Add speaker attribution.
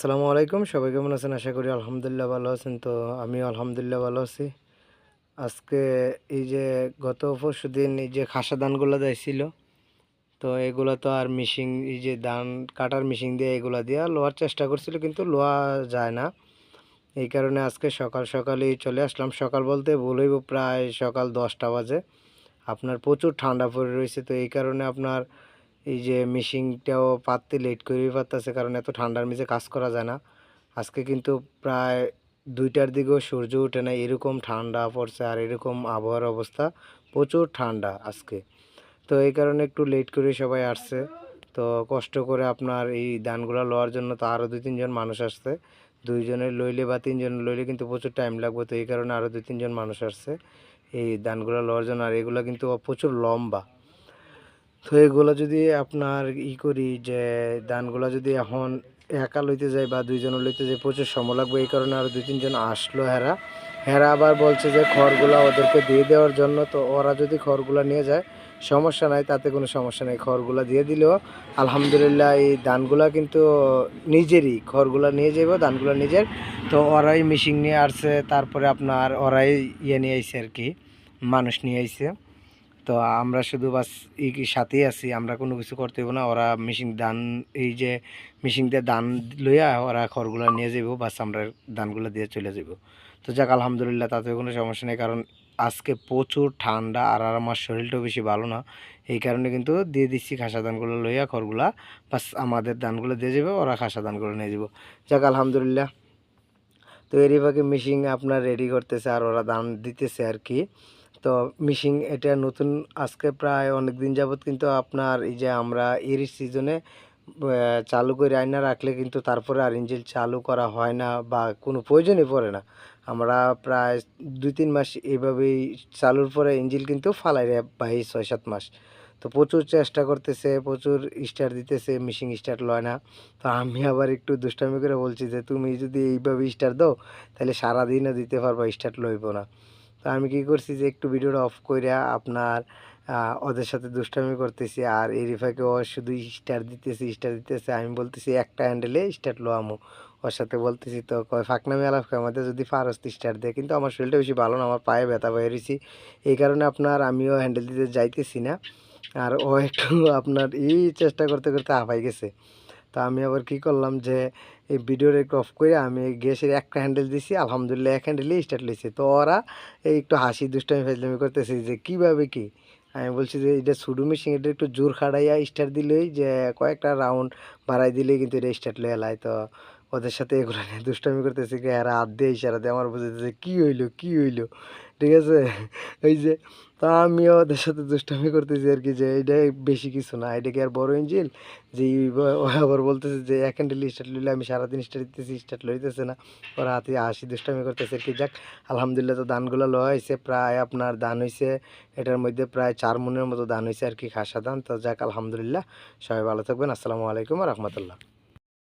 Speaker 1: আসসালামু আলাইকুম, সবাই কেমন আছেন? আশা করি আলহামদুলিল্লাহ ভালো আছেন। তো আমিও আলহামদুলিল্লাহ ভালো আছি। আজকে এই যে গত পরশু দিন এই যে খাসা ধানগুলো দিয়েছিল তো এগুলো তো আর মিশিং এই যে ধান কাটার মিশিং দিয়ে এগুলো দিয়ে লোয়ার চেষ্টা করছিল, কিন্তু লোয়া যায় না। এই কারণে আজকে সকাল সকালেই চলে আসলাম। সকাল বলতে ভুল হইব, প্রায় সকাল দশটা বাজে। আপনার প্রচুর ঠান্ডা পড়ে রয়েছে, তো এই কারণে আপনার এই যে মিশিংটাও পাততে লেট করেই পারতেছে, কারণ এত ঠান্ডার নিচে কাজ করা যায় না। আজকে কিন্তু প্রায় দুইটার দিকেও সূর্য ওঠে না, এরকম ঠান্ডা পড়ছে আর এরকম আবহাওয়ার অবস্থা, প্রচুর ঠান্ডা আজকে। তো এই কারণে একটু লেট করে সবাই আসছে। তো কষ্ট করে আপনার এই ধানগুলো লওয়ার জন্য তো আরও দুই তিনজন মানুষ আসছে। দুইজনের লইলে বা তিনজন লইলে কিন্তু প্রচুর টাইম লাগবে, তো এই কারণে আরও দুই, তিনজন মানুষ আসছে এই ধানগুলো লওয়ার জন্য। আর এগুলো কিন্তু প্রচুর লম্বা। তো এগুলো যদি আপনার ই করি যে ধানগুলো যদি এখন একা লইতে যায় বা দুইজন লইতে যায় প্রচুর সময় লাগবে। এই কারণে আরও দুই, তিনজন আসলো হেরা। হেরা আবার বলছে যে খড়গুলো ওদেরকে দিয়ে দেওয়ার জন্য। তো ওরা যদি খড়গুলো নিয়ে যায়, সমস্যা নাই, তাতে কোনো সমস্যা নেই। খড়গুলো দিয়ে দিলেও আলহামদুলিল্লাহ এই ধানগুলা কিন্তু নিজেরই, খড়গুলো নিয়ে যাব ধানগুলো নিজের। তো ওরাই মিশিং নিয়ে আসছে, তারপরে আপনার ওরাই ইয়ে নিয়ে আইছে আর কি, মানুষ নিয়ে আইছে। তো আমরা শুধু বাস কি সাথেই আছি, আমরা কোনো কিছু করতে না। ওরা মিশিং ধান এই যে মিশিং দিয়ে লইয়া ওরা খড়গুলো নিয়ে যাব বাস আমরা ধানগুলো দিয়ে চলে যাব তো যাক, আলহামদুলিল্লাহ, তাতে কোনো সমস্যা নেই। কারণ আজকে প্রচুর ঠান্ডা আর আর আমার শরীরটাও বেশি ভালো না। এই কারণে কিন্তু দিয়ে দিচ্ছি খাসা ধানগুলো লইয়া খড়গুলা, বাস আমাদের ধানগুলো দিয়ে যাবে ওরা খাসা ধানগুলো নিয়ে যাব যাক, আলহামদুলিল্লাহ। তো এরই ফাঁকে মিশিং আপনার রেডি করতেছে আর ওরা ধান দিতেছে আর কি। তো মিশিং এটা নতুন, আজকে প্রায় অনেক দিন যাবত কিন্তু আপনার এই যে আমরা এর সিজনে চালু করে আয়না রাখলে কিন্তু তারপরে আর ইঞ্জিন চালু করা হয় না বা কোনো প্রয়োজনই পড়ে না। আমরা প্রায় দুই, তিন মাস এইভাবেই চালুর পরে ইঞ্জিন কিন্তু ফালাই ভাই ছয়, সাত মাস। তো প্রচুর চেষ্টা করতেছে, প্রচুর স্টার দিতেছে মিশিং স্টার লয় না। তো আমি আবার একটু দুষ্টামি করে বলছি যে, তুমি যদি এইভাবে স্টার দাও, তাহলে সারাদিনও দিতে পারব স্টার লইব না। তো আমি কি করছি যে, একটু ভিডিওটা অফ করে আপনার ওদের সাথে দুষ্টামি করতেছি আর এই রিফাকে ও শুধু স্টার দিতেছি স্টার দিতেছে। আমি বলতেছি, একটা হ্যান্ডেলে স্টার্ট লো আমু। ওর সাথে বলতেছি, তো কয়, ফাঁকনামি আলাপ আমাদের যদি ফারস্ত স্টার দেয়, কিন্তু আমার শরীরটা বেশি ভালো না, আমার পায়ে ব্যথা পেয়ে রয়েছি এই কারণে আপনার আমিও হ্যান্ডেল দিতে যাইতেছি না। আর ও একটু আপনার এই চেষ্টা করতে করতে হাঁপাই গেছে। তো আমি আবার কি করলাম যে, এই ভিডিওর একটু অফ করে আমি গ্যাসের একটা হ্যান্ডেল দিছি, আলহামদুলিল্লাহ, এক হ্যান্ডেলেই স্টার্ট লইছে। তো ওরা এই একটু হাসি, দুষ্টামি, ফেজলামি করতেছে যে, কীভাবে কি? আমি বলছি যে, এটা সুডু মেশিন এটা একটু জোর খাড়াইয়া স্টার্ট দিলেই যে, কয়েকটা রাউন্ড বাড়াই দিলেই কিন্তু এটা স্টার্ট লয়ে এলাই তো ওদের সাথে এগুলো নিয়ে দুষ্টামি করতেছি এরা হাত দিয়ে ইশারা দিয়ে আমার বুঝতেছে কী হইল কী হইল? ঠিক আছে? ওই যে, তা আমিও ওদের সাথে দুষ্টামি করতেছি আর কি যে এটা বেশি কিছু না এটা কি আর বড় ইঞ্জিল? যে ও আবার বলতেছে যে, এক হ্যান্ডেল স্টার্ট লইলে আমি সারাদিন স্টার্ট দিতেছি স্টার্ট লইতেছে না। ওরা হাতে আসি দুষ্টামি করতেছে আর কি। যাক, আলহামদুলিল্লাহ তো ধানগুলো লওয়া হয়েছে, প্রায় আপনার ধান হয়েছে এটার মধ্যে প্রায় চার মনের মতো ধান হয়েছে আর কি, খাসা ধান তো যাক, আলহামদুলিল্লাহ, সবাই ভালো থাকবেন। আসসালামু আলাইকুম রহমতুল্লাহ।